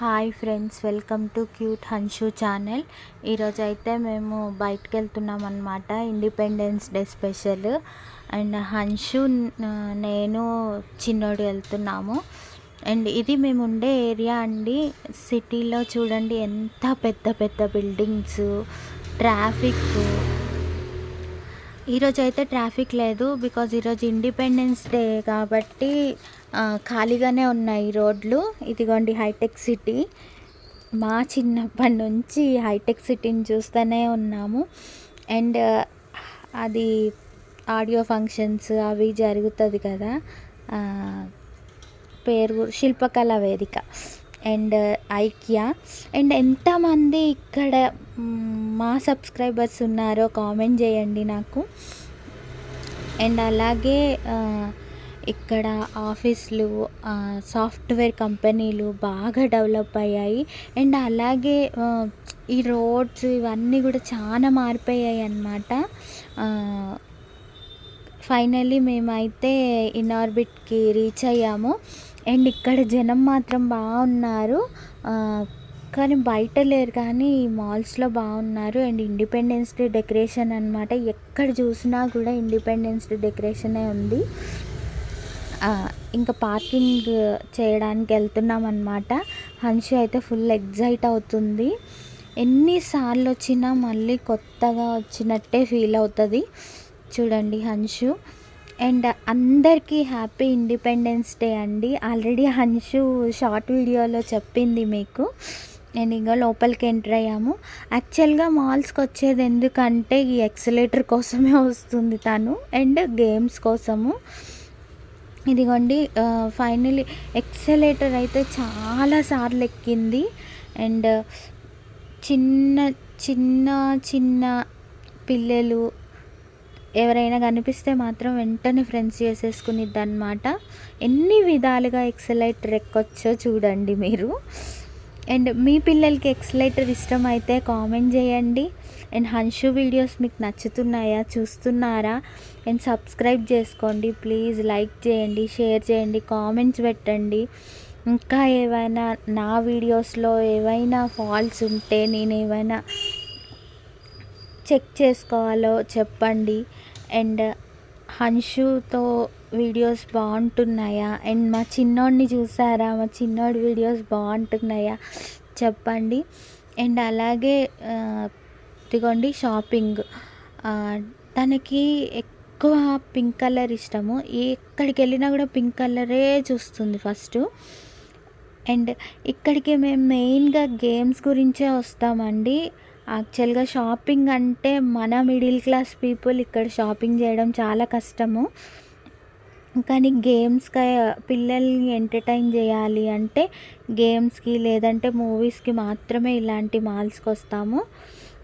Hi friends welcome to cute Hanshu channel ఈరోజు అయితే మేము బయటకు వెళ్తున్నాం అనమాట independence day special and Hanshu నేను చిన్నోడు వెళ్తున్నాము. అండ్ ఇది మేము ఉండే ఏరియా అండి. సిటీలో చూడండి ఎంత పెద్ద పెద్ద బిల్డింగ్స్ ట్రాఫిక్ ఈరోజు అయితే ట్రాఫిక్ లేదు బికాజ్ ఈరోజు ఇండిపెండెన్స్ డే కాబట్టి ఖాళీగానే ఉన్నాయి రోడ్లు. ఇదిగోండి హైటెక్ సిటీ. మా చిన్నప్పటి నుంచి హైటెక్ సిటీని చూస్తూనే ఉన్నాము. అండ్ అది ఆడియో ఫంక్షన్స్ అవి జరుగుతుంది కదా పేరు శిల్పకళ వేదిక. అండ్ ఐక్య అండ్ ఎంతమంది ఇక్కడ మా సబ్స్క్రైబర్స్ ఉన్నారో కామెంట్ చేయండి నాకు. అండ్ అలాగే ఇక్కడ ఆఫీసులు సాఫ్ట్వేర్ కంపెనీలు బాగా డెవలప్ అయ్యాయి. అండ్ అలాగే ఈ రోడ్స్ ఇవన్నీ కూడా చాలా మారిపోయాయి అన్నమాట. ఫైనల్లీ మేమైతే ఇన్ ఆర్బిట్కి రీచ్ అయ్యాము. అండ్ ఇక్కడ జనం మాత్రం బాగున్నారు. కానీ బయట లేరు కానీ ఈ మాల్స్లో బాగున్నారు. అండ్ ఇండిపెండెన్స్ డే డెకరేషన్ అనమాట ఎక్కడ చూసినా కూడా ఇండిపెండెన్స్ డే డెకరేషనే ఉంది. ఇంకా పార్కింగ్ చేయడానికి వెళ్తున్నాం అనమాట హన్షు అయితే ఫుల్ ఎగ్జైట్ అవుతుంది. ఎన్నిసార్లు వచ్చినా మళ్ళీ కొత్తగా వచ్చినట్టే ఫీల్ అవుతుంది. చూడండి హన్షు. అండ్ అందరికీ హ్యాపీ ఇండిపెండెన్స్ డే అండి. ఆల్రెడీ హన్షు షార్ట్ వీడియోలో చెప్పింది మీకు. నేను ఇంకా లోపలికి ఎంటర్ అయ్యాము. యాక్చువల్గా మాల్స్కి వచ్చేది ఎందుకంటే ఈ ఎక్సలేటర్ కోసమే వస్తుంది తను అండ్ గేమ్స్ కోసము. ఇదిగోండి ఫైనలీ ఎక్సలేటర్ అయితే చాలా సార్లు ఎక్కింది. అండ్ చిన్న చిన్న చిన్న పిల్లలు ఎవరైనా కనిపిస్తే మాత్రం వెంటనే ఫ్రెండ్స్ చేసేసుకునిద్ది అనమాట ఎన్ని విధాలుగా ఎక్సలైటర్ ఎక్కొచ్చో చూడండి మీరు. అండ్ మీ పిల్లలకి ఎక్సలైటర్ ఇష్టం అయితే కామెంట్ చేయండి. అండ్ హన్షు వీడియోస్ మీకు నచ్చుతున్నాయా చూస్తున్నారా? అండ్ సబ్స్క్రైబ్ చేసుకోండి. ప్లీజ్ లైక్ చేయండి షేర్ చేయండి కామెంట్స్ పెట్టండి. ఇంకా ఏవైనా నా వీడియోస్లో ఏవైనా ఫాల్ట్స్ ఉంటే నేను ఏమైనా చెక్ చేసుకోవాలో చెప్పండి. అండ్ హన్షుతో వీడియోస్ బాగుంటున్నాయా? అండ్ మా చిన్నోడిని చూసారా? మా చిన్నోడి వీడియోస్ బాగుంటున్నాయా? చెప్పండి. అండ్ అలాగే ఇదిగోండి షాపింగ్. తనకి ఎక్కువ పింక్ కలర్ ఇష్టము. ఎక్కడికి వెళ్ళినా కూడా పింక్ కలరే చూస్తుంది ఫస్ట్. అండ్ ఇక్కడికి మేము మెయిన్గా గేమ్స్ గురించే వస్తామండి. యాక్చువల్గా షాపింగ్ అంటే మన మిడిల్ క్లాస్ పీపుల్ ఇక్కడ షాపింగ్ చేయడం చాలా కష్టము. కానీ గేమ్స్కి పిల్లల్ని ఎంటర్టైన్ చేయాలి అంటే గేమ్స్కి లేదంటే మూవీస్కి మాత్రమే ఇలాంటి మాల్స్కి వస్తాము.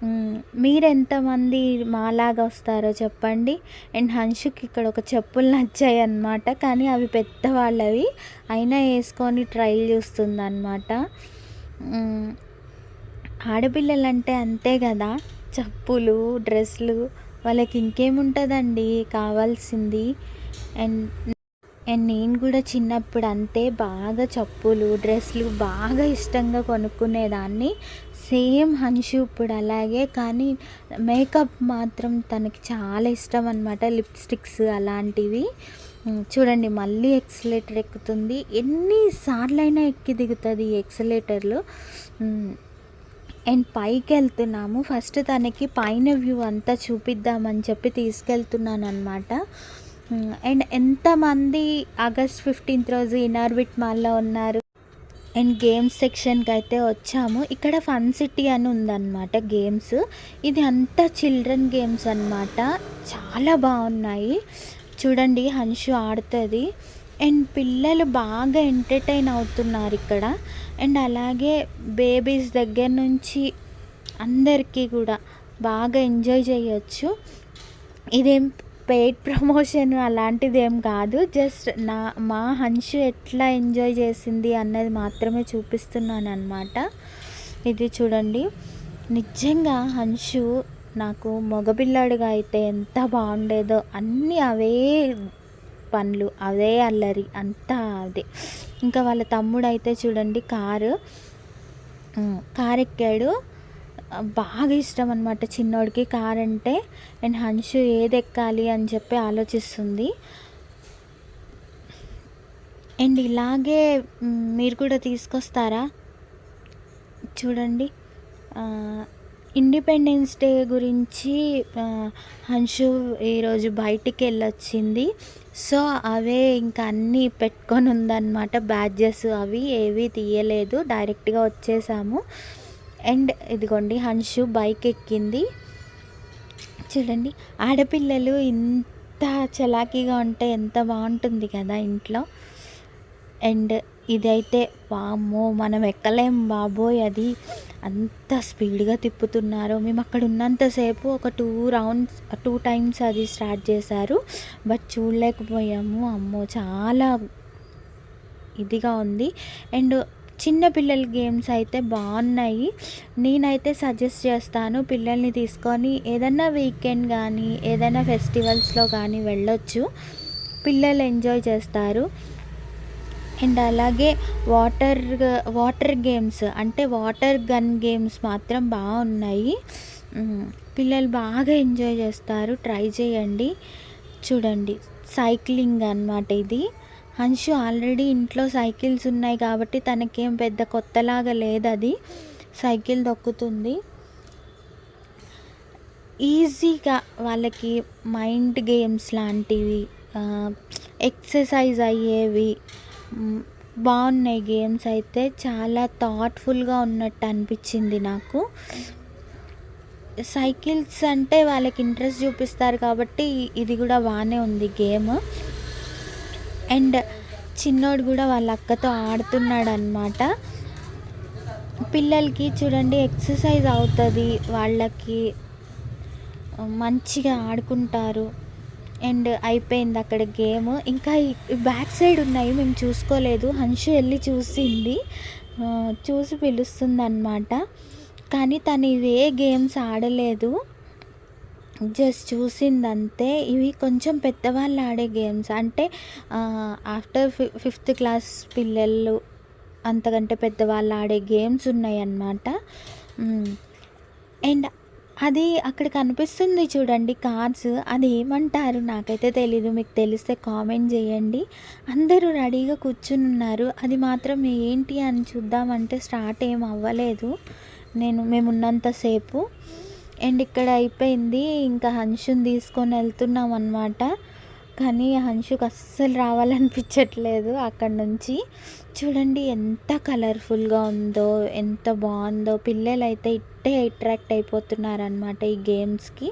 మీరెంతమంది మీరు ఎంతమంది మాలాగా వస్తారో చెప్పండి. అండ్ హంషుకి ఇక్కడ ఒక చెప్పులు నచ్చాయి అన్నమాట. కానీ అవి పెద్దవాళ్ళవి. అయినా వేసుకొని ట్రైల్ చూస్తుంది అనమాట ఆడపిల్లలంటే అంతే కదా. చెప్పులు డ్రెస్సులు వాళ్ళకి ఇంకేముంటుందండి? కావాల్సింది. అండ్ అండ్ నేను కూడా చిన్నప్పుడు అంతే బాగా చెప్పులు డ్రెస్సులు బాగా ఇష్టంగా కొనుక్కునేదాన్ని. సేమ్ హన్షు ఇప్పుడు అలాగే కానీ మేకప్ మాత్రం తనకి చాలా ఇష్టం అనమాట లిప్స్టిక్స్ అలాంటివి. చూడండి మళ్ళీ ఎక్సలేటర్ ఎక్కుతుంది. ఎన్నిసార్లైనా ఎక్కి దిగుతుంది ఈ ఎక్సలేటర్లో. అండ్ పైకి వెళ్తున్నాము ఫస్ట్ తనకి పైన వ్యూ అంతా చూపిద్దామని చెప్పి తీసుకెళ్తున్నాను అనమాట అండ్ ఎంతమంది ఆగస్ట్ ఫిఫ్టీన్త్ రోజు ఇనార్బిట్ మాల్లో ఉన్నారు? అండ్ గేమ్స్ సెక్షన్కి అయితే వచ్చాము. ఇక్కడ ఫన్ సిటీ అని ఉందన్నమాట గేమ్స్. ఇది అంతా చిల్డ్రన్ గేమ్స్ అన్నమాట. చాలా బాగున్నాయి. చూడండి హన్షు ఆడుతుంది. అండ్ పిల్లలు బాగా ఎంటర్టైన్ అవుతున్నారు ఇక్కడ. అండ్ అలాగే బేబీస్ దగ్గర నుంచి అందరికీ కూడా బాగా ఎంజాయ్ చేయొచ్చు. ఇదేం పెయిడ్ ప్రమోషన్ అలాంటిది ఏం కాదు. జస్ట్ నా మా హన్షు ఎట్లా ఎంజాయ్ చేసింది అన్నది మాత్రమే చూపిస్తున్నాను అనమాట ఇది చూడండి. నిజంగా హన్షు నాకు మగపిల్లాడిగా అయితే ఎంత బాగుండేదో అన్నీ అవే పనులు అదే అల్లరి అంతా అదే ఇంకా వాళ్ళ తమ్ముడు అయితే చూడండి కారు కారు ఎక్కాడు బాగా ఇష్టం అనమాట చిన్నోడికి కార్ అంటే. అండ్ హన్షు ఏదెక్కాలి అని చెప్పి ఆలోచిస్తుంది. అండ్ ఇలాగే మీరు కూడా తీసుకొస్తారా? చూడండి. ఇండిపెండెన్స్ డే గురించి ఆహ్, హన్షు ఈరోజు బయటికెళ్ళొచ్చింది. సో, అవే ఇంకా అన్నీ పెట్టుకొని ఉందన్నమాట బ్యాడ్జెస్ అవి ఏవి తీయలేదు. డైరెక్ట్‌గా వచ్చేసాము. అండ్ ఇదిగోండి హన్షు బైక్ ఎక్కింది. చూడండి. ఆడపిల్లలు ఇంత చలాకీగా ఉంటే ఎంత బాగుంటుంది కదా ఇంట్లో. అండ్ ఇదైతే వామ్మో! మనం ఎక్కలేం బాబోయ్! అది అంత స్పీడ్‌గా తిప్పుతున్నారు. మేము అక్కడ ఉన్నంతసేపు ఒక టూ రౌండ్స్ టూ టైమ్స్ అది స్టార్ట్ చేశారు. బట్ చూడలేకపోయాము. అమ్మో! చాలా ఇదిగా ఉంది. అండ్ చిన్న పిల్లల గేమ్స్ అయితే బాగున్నాయి నేనైతే సజెస్ట్ చేస్తాను పిల్లల్ని తీసుకొని ఏదన్నా వీకెండ్ కానీ ఏదైనా ఫెస్టివల్స్‌లో కానీ వెళ్ళొచ్చు. పిల్లలు ఎంజాయ్ చేస్తారు. అండ్ అలాగే వాటర్ వాటర్ గేమ్స్ అంటే వాటర్ గన్ గేమ్స్ మాత్రం బాగున్నాయి పిల్లలు బాగా ఎంజాయ్ చేస్తారు. ట్రై చేయండి. చూడండి. సైక్లింగ్ అనమాట ఇది. హన్షు ఆల్రెడీ ఇంట్లో సైకిల్స్ ఉన్నాయి కాబట్టి తనకేం పెద్ద కొత్తలాగా లేదది. సైకిల్ దొక్కుతుంది ఈజీగా వాళ్ళకి మైండ్ గేమ్స్ లాంటివి ఎక్సర్సైజ్ అయ్యేవి బాగున్నాయి గేమ్స్ అయితే. చాలా థాట్‌ఫుల్‌గా ఉన్నట్టు అనిపించింది నాకు. సైకిల్స్ అంటే వాళ్ళకి ఇంట్రెస్ట్ చూపిస్తారు కాబట్టి ఇది కూడా బాగానే ఉంది గేమ్. అండ్ చిన్నోడు కూడా వాళ్ళ అక్కతో ఆడుతున్నాడు అనమాట పిల్లలకి చూడండి ఎక్సర్సైజ్ అవుతుంది వాళ్ళకి మంచిగా ఆడుకుంటారు. అండ్ అయిపోయింది అక్కడ గేమ్. ఇంకా బ్యాక్ సైడ్ ఉన్నాయి. మేము చూసుకోలేదు. హన్షు వెళ్ళి చూసింది. చూసి పిలుస్తుందన్నమాట కానీ తను ఇవే గేమ్స్ ఆడలేదు. జస్ట్ చూసిందంతే. ఇవి కొంచెం పెద్దవాళ్ళు ఆడే గేమ్స్. అంటే ఆఫ్టర్ ఫి ఫిఫ్త్ క్లాస్ పిల్లలు అంతకంటే పెద్దవాళ్ళు ఆడే గేమ్స్ ఉన్నాయన్నమాట. అండ్ అది అక్కడ కనిపిస్తుంది చూడండి కార్స్. అది ఏమంటారు నాకైతే తెలీదు. మీకు తెలిస్తే కామెంట్ చేయండి. అందరూ రెడీగా కూర్చునున్నారు. అది మాత్రం ఏంటి అని చూద్దామంటే స్టార్ట్ ఏం అవ్వలేదు. నేను మేమున్నంతసేపు అండ్ ఇక్కడ అయిపోయింది. ఇంకా హన్షుని తీసుకొని వెళ్తున్నాం అనమాట. కానీ హన్షుకు అస్సలు రావాలనిపించట్లేదు అక్కడి నుంచి. చూడండి ఎంత కలర్‌ఫుల్‌గా ఉందో, ఎంత బాగుందో పిల్లలైతే ఇట్టే అట్రాక్ట్ అయిపోతున్నారనమాట ఈ గేమ్స్‌కి.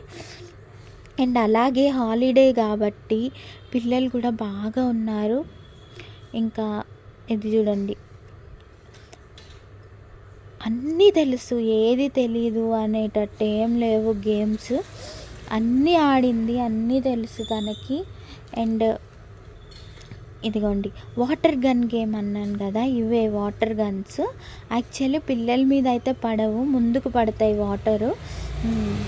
అండ్ అలాగే హాలిడే కాబట్టి పిల్లలు కూడా బాగా ఉన్నారు. ఇంకా ఇది చూడండి. అన్నీ తెలుసు. ఏది తెలీదు అనేటట్టు ఏం లేవు గేమ్స్. అన్నీ ఆడింది. అన్నీ తెలుసు తనకి. అండ్ ఇదిగోండి వాటర్ గన్ గేమ్ అన్నాను కదా! ఇవే వాటర్ గన్స్. యాక్చువల్లీ పిల్లల మీద అయితే పడవు. ముందుకు పడతాయి వాటరు.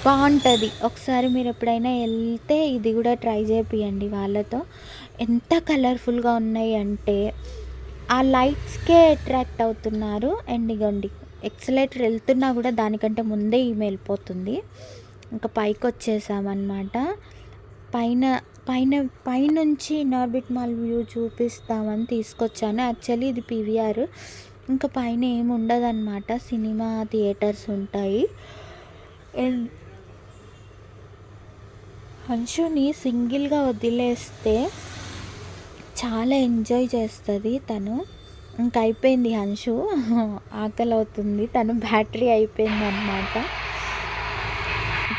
బాగుంటుంది ఒకసారి మీరు ఎప్పుడైనా వెళ్తే ఇది కూడా ట్రై చేపియండి వాళ్ళతో. ఎంత కలర్‌ఫుల్‌గా ఉన్నాయి అంటే ఆ లైట్స్‌కే అట్రాక్ట్ అవుతున్నారు. అండ్ ఇగోండి ఎక్సలేటర్ వెళ్తున్నా కూడా దానికంటే ముందే ఈమె వెళ్ళిపోతుంది ఇంకా పైకొచ్చేసామనమాట. పైన పైన పైనుంచి ఇనార్బిట్ మాల్ వ్యూ చూపిస్తామని తీసుకొచ్చాను. యాక్చువల్లీ ఇది పీవీఆర్. ఇంకా పైన ఏమి ఉండదనమాట. సినిమా థియేటర్స్ ఉంటాయి. అండ్ హన్షుని సింగిల్‌గా వదిలేస్తే చాలా ఎంజాయ్ చేస్తుంది తను. ఇంక అయిపోయింది హన్షు. ఆకలవుతుంది. తను బ్యాటరీ అయిపోయింది అనమాట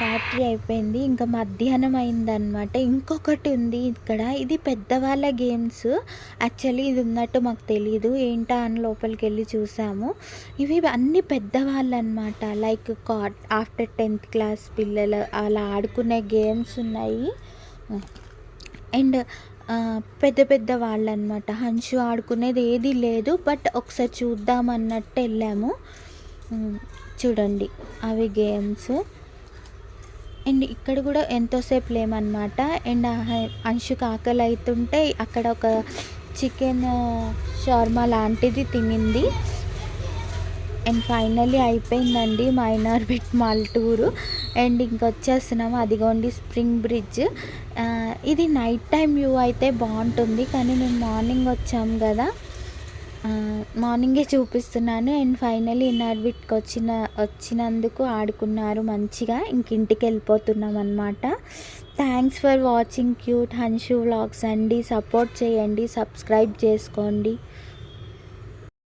బ్యాటరీ అయిపోయింది. ఇంకా మధ్యాహ్నం అయిందనమాట. ఇంకొకటి ఉంది ఇక్కడ. ఇది పెద్దవాళ్ళ గేమ్స్. యాక్చువల్లీ ఇది ఉన్నట్టు మాకు తెలీదు. ఏంటా అని లోపలికి వెళ్ళి చూసాము. ఇవి అన్ని పెద్దవాళ్ళు అనమాట లైక్ కాట్ ఆఫ్టర్ 10థ్ క్లాస్ పిల్లలు అలా ఆడుకునే గేమ్స్ ఉన్నాయి. అండ్ పెద్ద పెద్ద పెద్ద వాళ్ళనమాట. హంషు ఆడుకునేది ఏది లేదు. బట్ ఒకసారి చూద్దాం అన్నట్టు వెళ్ళాము చూడండి అవి గేమ్స్. అండ్ ఇక్కడ కూడా ఎంతోసేపు లేమనమాట. అండ్ అంశుకు ఆకలి అవుతుంటే అక్కడ ఒక చికెన్ షార్మా లాంటిది తినింది. అండ్ ఫైనల్లీ అయిపోయిందండి మైనార్ బిట్ మాల్ టూరు అండ్ ఇంకొచ్చేస్తున్నాము అదిగోండి స్ప్రింగ్ బ్రిడ్జ్ ఇది నైట్ టైం వ్యూ అయితే బాగుంటుంది కానీ మేము మార్నింగ్ వచ్చాము కదా మార్నింగే చూపిస్తున్నాను అండ్ ఫైనల్లీ ఇన్నార్బిట్కి వచ్చిన వచ్చినందుకు ఆడుకున్నారు మంచిగా. ఇంక ఇంటికి వెళ్ళిపోతున్నాం అనమాట thanks for watching cute Hanshu vlogs అండి. సపోర్ట్ చేయండి సబ్స్క్రైబ్ చేసుకోండి.